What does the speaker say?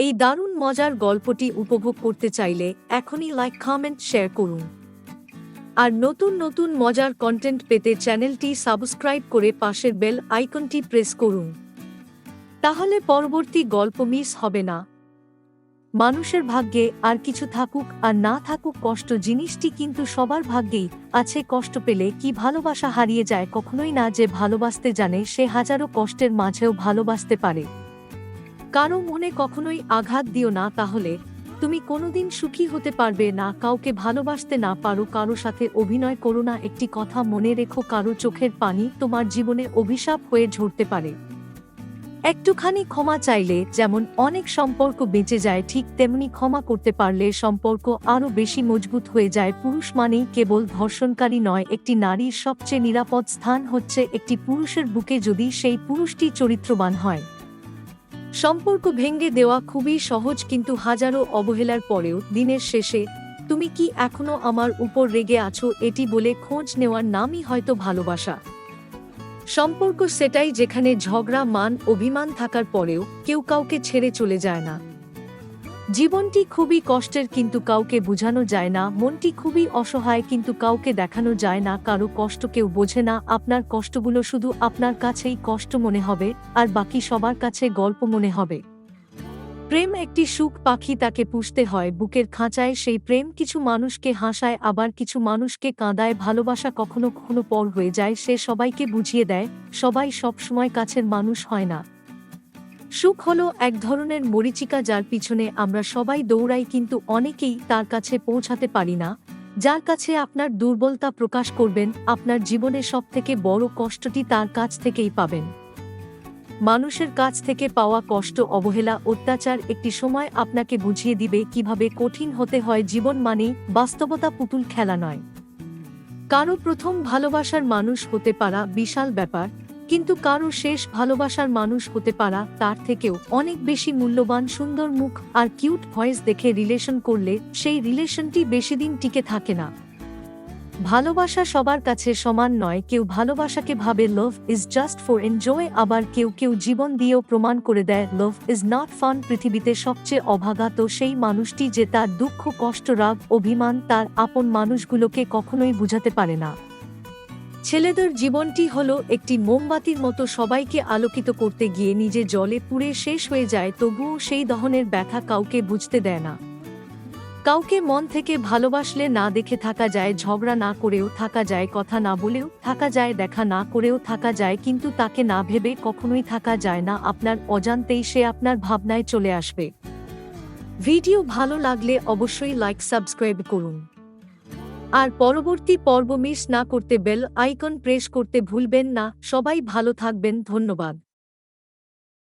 এই দারুণ মজার গল্পটি উপভোগ করতে চাইলে এখনই লাইক কমেন্ট শেয়ার করুন। আর নতুন নতুন মজার কন্টেন্ট পেতে চ্যানেলটি সাবস্ক্রাইব করে পাশের বেল আইকনটি প্রেস করুন। তাহলে পরবর্তী গল্প মিস হবে না। মানুষের ভাগ্যে আর কিছু থাকুক আর না থাকুক কষ্ট জিনিসটি কিন্তু সবার ভাগ্যেই আছে কষ্ট পেলে কি ভালোবাসা হারিয়ে যায় কখনোই না যে ভালোবাসতে জানে সে হাজারো কষ্টের মাঝেও ভালোবাসতে পারে। কারও মনে কখনোই আঘাত দিও না তাহলে। তুমি কোনোদিন সুখী হতে পারবে না, কাউকে ভালোবাসতে না পারো, কারও সাথে অভিনয় করো না, একটি কথা মনে রেখো, কারও চোখের পানি তোমার জীবনে অভিশাপ হয়ে ঝরতে পারে। একটুখানি ক্ষমা চাইলে, যেমন অনেক সম্পর্ক বেঁচে যায়, ঠিক তেমনি ক্ষমা করতে পারলে সম্পর্ক আরও বেশি মজবুত হয়ে যায়। পুরুষ মানেই কেবল ধর্ষণকারী নয়, একটি নারীর সবচেয়ে নিরাপদ স্থান হচ্ছে একটি পুরুষের বুকে যদি সেই পুরুষটি চরিত্রবান হয়। সম্পর্ক ভেঙে দেওয়া খুবই সহজ কিন্তু হাজারো অবহেলার পরেও দিনের শেষে, তুমি কি এখনও আমার উপর রেগে আছো? এটি বলে খোঁজ নেওয়ার নামই হয়তো ভালোবাসা। সম্পর্ক সেটাই যেখানে ঝগড়া, মান, অভিমান থাকার পরেও কেউ কাউকে ছেড়ে চলে যায় না। জীবনটি খুবই কষ্টের কিন্তু কাউকে বোঝানো যায় না, মনটি খুবই অসহায় কিন্তু কাউকে দেখানো যায় না, কারও কষ্ট কেউ বোঝে না, আপনার কষ্টগুলো শুধু আপনার কাছেই কষ্ট মনে হবে, আর বাকি সবার কাছে গল্প মনে হবে। প্রেম একটি সুখ পাখি তাকে পুষতে হয়, বুকের খাঁচায় সেই প্রেম কিছু মানুষকে হাসায়, আবার কিছু মানুষকে কাঁদায়, ভালোবাসা কখনো কখনো পর হয়ে যায়, সে সবাইকে বুঝিয়ে দেয়, সবাই সবসময় কাছের মানুষ হয় না। সুখ হলো এক ধরনের মরিচিকা যার পিছনে আমরা সবাই দৌড়াই কিন্তু অনেকেই তার কাছে পৌঁছাতে পারি না। যার কাছে আপনার দুর্বলতা প্রকাশ করবেন, আপনার জীবনে সবথেকে বড় কষ্টটি তার কাছ থেকেই পাবেন। মানুষের কাছ থেকে পাওয়া কষ্ট, অবহেলা, অত্যাচার একটি সময় আপনাকে বুঝিয়ে দিবে কীভাবে কঠিন হতে হয় জীবন মানে বাস্তবতা পুতুল খেলা নয়। কারও প্রথম ভালোবাসার মানুষ হতে পারা বিশাল ব্যাপার। কিন্তু কারও শেষ ভালোবাসার মানুষ হতে পারা, তার থেকেও অনেক বেশি মূল্যবান সুন্দর মুখ আর কিউট ভয়েস দেখে রিলেশন করলে সেই রিলেশনটি বেশি দিন টিকে থাকে না। ভালোবাসা সবার কাছে সমান নয়, কেউ ভালোবাসাকে ভাবে love is just for enjoy আবার কেউ কেউ জীবন দিয়েও প্রমাণ করে দেয় লাভ ইজ নট ফান পৃথিবীতে সবচেয়ে অভাগাত সেই মানুষটি যে তার দুঃখ, কষ্ট, রাগ, অভিমান, তার আপন মানুষগুলোকে কখনোই বুঝাতে পারে না। ছেলেদের জীবনটি হলো একটি মোমবাতির মতো সবাইকে আলোকিত করতে গিয়ে নিজে জলে পুড়ে শেষ হয়ে যায়, তবুও সেই দহনের ব্যথা কাউকে বুঝতে দেয় না। কাউকে মন থেকে ভালোবাসলে না দেখে থাকা যায়, ঝগড়া না করেও থাকা যায়, কথা না বলেও থাকা যায়, দেখা না করেও থাকা যায়, কিন্তু তাকে না ভেবে কখনোই থাকা যায় না, আপনার অজান্তেই সে আপনার ভাবনায় চলে আসবে। ভিডিও ভালো লাগলে অবশ্যই লাইক, সাবস্ক্রাইব করুন। আর পরবর্তী পর্ব মিস না করতে বেল আইকন প্রেস করতে ভুলবেন না। সবাই ভালো থাকবেন। ধন্যবাদ।